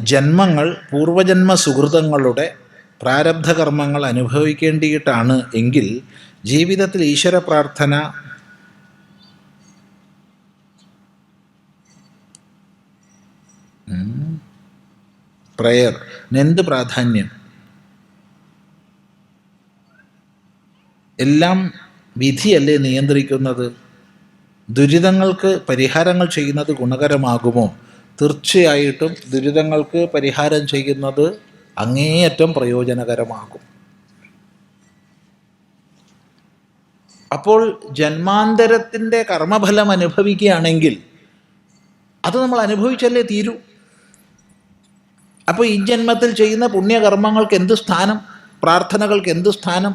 ജന്മങ്ങൾ പൂർവജന്മ സുഹൃതങ്ങളുടെ പ്രാരബ്ധ കർമ്മങ്ങൾ അനുഭവിക്കേണ്ടിയിട്ടാണ് എങ്കിൽ ജീവിതത്തിൽ ഈശ്വര പ്രാർത്ഥന പ്രയർ. എന്ത് പ്രാധാന്യം? എല്ലാം വിധിയല്ലേ നിയന്ത്രിക്കുന്നത്? ദുരിതങ്ങൾക്ക് പരിഹാരങ്ങൾ ചെയ്യുന്നത് ഗുണകരമാകുമോ? തീർച്ചയായിട്ടും ദുരിതങ്ങൾക്ക് പരിഹാരം ചെയ്യുന്നത് അങ്ങേയറ്റം പ്രയോജനകരമാകും. അപ്പോൾ ജന്മാന്തരത്തിന്റെ കർമ്മഫലം അനുഭവിക്കുകയാണെങ്കിൽ അത് നമ്മൾ അനുഭവിച്ചല്ലേ തീരൂ? അപ്പോൾ ഈ ജന്മത്തിൽ ചെയ്യുന്ന പുണ്യകർമ്മങ്ങൾക്ക് എന്ത് സ്ഥാനം? പ്രാർത്ഥനകൾക്ക് എന്ത് സ്ഥാനം?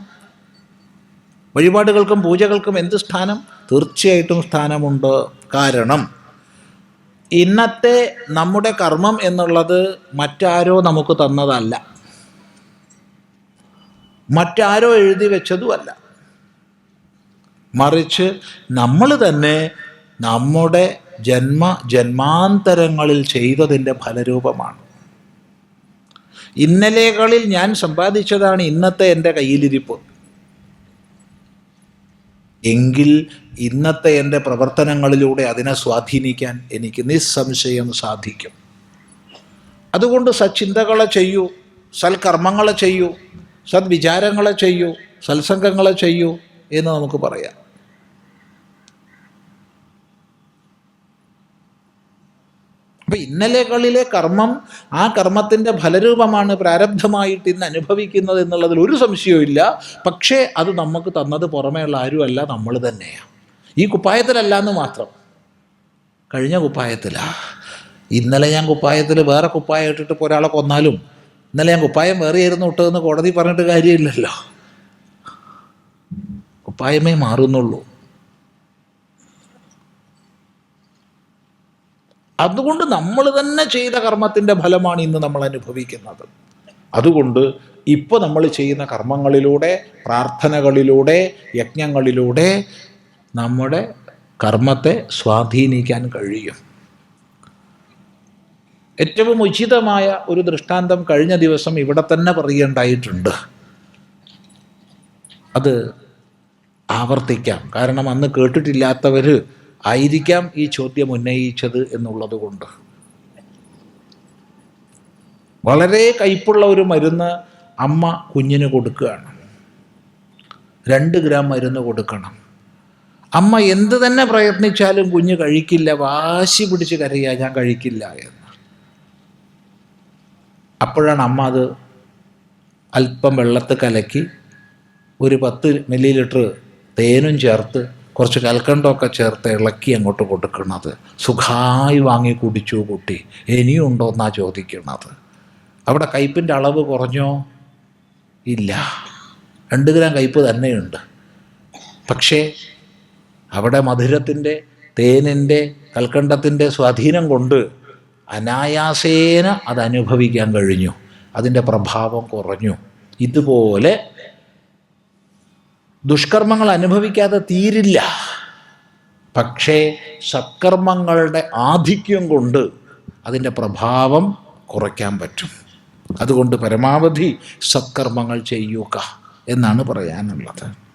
വഴിപാടുകൾക്കും പൂജകൾക്കും എന്ത് സ്ഥാനം? തീർച്ചയായിട്ടും സ്ഥാനമുണ്ട്. കാരണം ഇന്നത്തെ നമ്മുടെ കർമ്മം എന്നുള്ളത് മറ്റാരോ നമുക്ക് തന്നതല്ല. മറ്റാരോ എഴുതി വെച്ചതുമല്ല. മറിച്ച് നമ്മൾ തന്നെ നമ്മുടെ ജന്മ ജന്മാന്തരങ്ങളിൽ ചെയ്തതിന്റെ ഫലരൂപമാണ്. ഇന്നലെകളിൽ ഞാൻ സമ്പാദിച്ചതാണ് ഇന്നത്തെ എന്റെ കയ്യിലിരിപ്പ്. എങ്കിൽ ഇന്നത്തെ എന്റെ പ്രവർത്തനങ്ങളിലൂടെ അതിനെ സ്വാധീനിക്കാൻ എനിക്ക് നിസ്സംശയം സാധിക്കും. അതുകൊണ്ട് സച്ചിന്തകളെ ചെയ്യൂ സൽക്കർമ്മങ്ങളെ ചെയ്യൂ സദ്വിചാരങ്ങളെ ചെയ്യൂ സത്സംഗങ്ങളെ ചെയ്യൂ എന്ന് നമുക്ക് പറയാം. അപ്പൊ ഇന്നലെകളിലെ കർമ്മം ആ കർമ്മത്തിന്റെ ഫലരൂപമാണ് പ്രാരബ്ധമായിട്ട് ഇന്ന് അനുഭവിക്കുന്നത് എന്നുള്ളതിൽ ഒരു സംശയവും ഇല്ല. പക്ഷേ അത് നമുക്ക് തന്നത് പുറമേയുള്ള ആരുമല്ല നമ്മൾ തന്നെയാണ് ഈ കുപ്പായത്തിലല്ല എന്ന് മാത്രം. കഴിഞ്ഞ കുപ്പായത്തിലാ. ഇന്നലെ ഞാൻ കുപ്പായത്തിൽ വേറെ കുപ്പായം ഇട്ടിട്ട് ഇപ്പോൾ ഒരാളെ കൊന്നാലും ഇന്നലെ ഞാൻ കുപ്പായം വേറെ ആയിരുന്നു ഇട്ടതെന്ന് കോടതി പറഞ്ഞിട്ട് കാര്യമില്ലല്ലോ. കുപ്പായമേ മാറുന്നുള്ളൂ. അതുകൊണ്ട് നമ്മൾ തന്നെ ചെയ്ത കർമ്മത്തിന്റെ ഫലമാണ് ഇന്ന് നമ്മൾ അനുഭവിക്കുന്നത്. അതുകൊണ്ട് ഇപ്പോൾ നമ്മൾ ചെയ്യുന്ന കർമ്മങ്ങളിലൂടെ പ്രാർത്ഥനകളിലൂടെ യജ്ഞങ്ങളിലൂടെ നമ്മുടെ കർമ്മത്തെ സ്വാധീനിക്കാൻ കഴിയും. ഏറ്റവും ഉചിതമായ ഒരു ദൃഷ്ടാന്തം കഴിഞ്ഞ ദിവസം ഇവിടെ തന്നെ പറയേണ്ടായിട്ടുണ്ട് അത് ആവർത്തിക്കാം. കാരണം അന്ന് കേട്ടിട്ടില്ലാത്തവർ ആയിരിക്കാം ഈ ചോദ്യം ഉന്നയിച്ചത് എന്നുള്ളത് കൊണ്ട്. വളരെ കയ്പുള്ള ഒരു മരുന്ന് അമ്മ കുഞ്ഞിന് കൊടുക്കുകയാണ്. രണ്ട് ഗ്രാം മരുന്ന് കൊടുക്കണം. അമ്മ എന്ത് തന്നെ പ്രയത്നിച്ചാലും കുഞ്ഞ് കഴിക്കില്ല വാശി പിടിച്ച് കരയുക ഞാൻ കഴിക്കില്ല എന്ന്. അപ്പോഴാണ് അമ്മ അത് അല്പം വെള്ളത്ത് കലക്കി ഒരു പത്ത് മില്ലി ലിറ്റർ തേനും ചേർത്ത് കുറച്ച് കൽക്കണ്ടമൊക്കെ ചേർത്ത് ഇളക്കി അങ്ങോട്ട് കൊടുക്കുന്നത് സുഖമായി വാങ്ങി കുടിച്ചു കുട്ടി. ഇനിയും ഉണ്ടോ എന്നാ ചോദിക്കുന്നത് അവിടെ കയ്പിന്റെ അളവ് കുറഞ്ഞോ? ഇല്ല. രണ്ട് ഗ്രാം കയ്പ് തന്നെയുണ്ട്. പക്ഷേ അവിടെ മധുരത്തിന്റെ തേനിന്റെ കൽക്കണ്ടത്തിന്റെ സ്വാധീനം കൊണ്ട് അനായാസേന അത് അനുഭവിക്കാൻ കഴിഞ്ഞു. അതിന്റെ പ്രഭാവം കുറഞ്ഞു. ഇതുപോലെ ദുഷ്കർമ്മങ്ങൾ അനുഭവിക്കാതെ തീരില്ല. പക്ഷേ സത്കർമ്മങ്ങളുടെ ആധിക്യം കൊണ്ട് അതിന്റെ പ്രഭാവം കുറയ്ക്കാൻ പറ്റും. അതുകൊണ്ട് പരമാവധി സത്കർമ്മങ്ങൾ ചെയ്യുക എന്നാണ് പറയാനുള്ളത്.